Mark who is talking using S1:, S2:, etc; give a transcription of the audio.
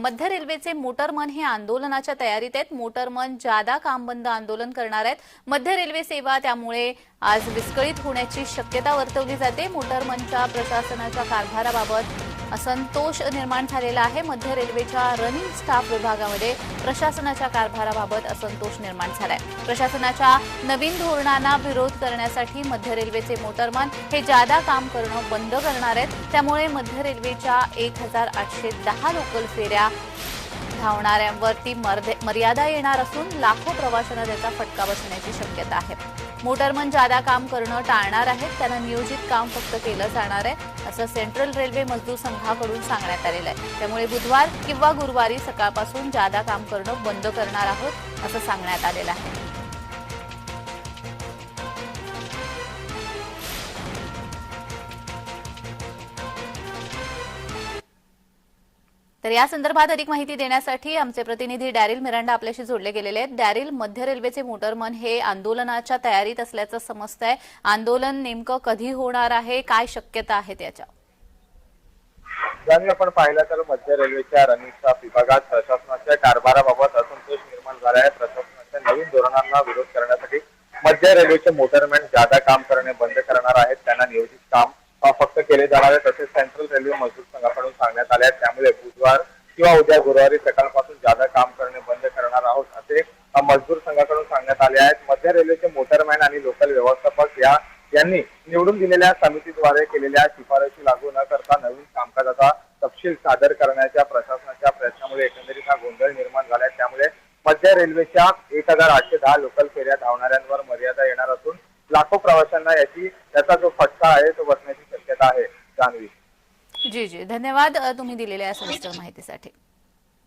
S1: मध्य रेल्वेचे मोटरमन हे आंदोलनाच्या तयारीत आहेत. मोटरमन जादा काम बंद आंदोलन करणार आहेत. मध्य रेल्वे सेवा त्यामुळे आज विस्कळीत होण्याची शक्यता वर्तवली जाते. मोटरमनच्या प्रशासनाच्या कारभाराबाबत असंतोष निर्माण झालेला आहे. मध्य रेल्वेच्या रनिंग स्टाफ विभागामध्ये प्रशासनाच्या कारभाराबाबत असंतोष निर्माण झालाय. प्रशासनाच्या नवीन धोरणांना विरोध करण्यासाठी मध्य रेल्वेचे मोटरमन हे जादा काम करणं बंद करणार आहेत. त्यामुळे मध्य रेल्वेच्या एक हजार आठशे दहा लोकल फेऱ्या धावणाऱ्यांवरती मर्यादा येणार असून लाखो प्रवाशांना त्याचा फटका बसण्याची शक्यता आहे. मोटरमन जादा काम करणं टाळणार आहेत त्यांना नियोजित काम फक्त केलं जाणार आहे असं सेंट्रल रेल्वे मजदूर संघाकडून सांगण्यात आलेलं आहे. त्यामुळे बुधवार किंवा गुरुवारी सकाळपासून जादा काम करणं बंद करणार आहोत असं सांगण्यात आलेलं आहे. तर या संदर्भात अधिक माहिती देण्यासाठी आमचे प्रतिनिधी डॅरिल मिरांडा आपल्याशी जोडले गेलेले आहेत. डॅरिल मध्य रेल्वेचे मोटरमन हे आंदोलनाच्या तयारीत असल्याचं समजतंय. आंदोलन नेमकं कधी होणार आहे? काय शक्यता आहे त्याच्या
S2: ज्यांनी आपण पाहिलं तर मध्य रेल्वेच्या रनिंग स्टाफ विभागात प्रशासनाच्या कारभाराबाबत असंतोष निर्माण झाला आहे. प्रशासनाच्या नवीन धोरणांना विरोध करण्यासाठी मध्य रेल्वेचे मोटरमॅन जादा काम करणे बंद करणार आहेत त्यांना नियोजित काम फक्त केले जाणार आहे. तसेच सेंट्रल रेल्वे मजदूर संघाकडून सांगण्यात आले आहे त्यामुळे किंवा उद्या गुरुवारी सकाळपासून जादा काम करणे बंद करणार आहोत असे मजदूर संघाकडून सांगण्यात आले आहेत. मध्य रेल्वेचे मोटरमॅन आणि लोकल व्यवस्थापक या यांनी निवडून दिलेल्या समितीद्वारे केलेल्या शिफारशी लागू न करता नवीन कामकाजाचा तपशील सादर करण्याच्या प्रशासनाच्या प्रयत्नामुळे एकंदरीत हा गोंधळ निर्माण झाला त्यामुळे मध्य रेल्वेच्या एक हजार आठशे दहा लोकल फेऱ्या धावणाऱ्यांवर मर्यादा येणार असून लाखो प्रवाशांना याची याचा जो फटका आहे तो बसण्याची शक्यता आहे जाणवी
S1: जी जी. धन्यवाद. तुम्ही दिलेल्या सविस्तर माहितीसाठी.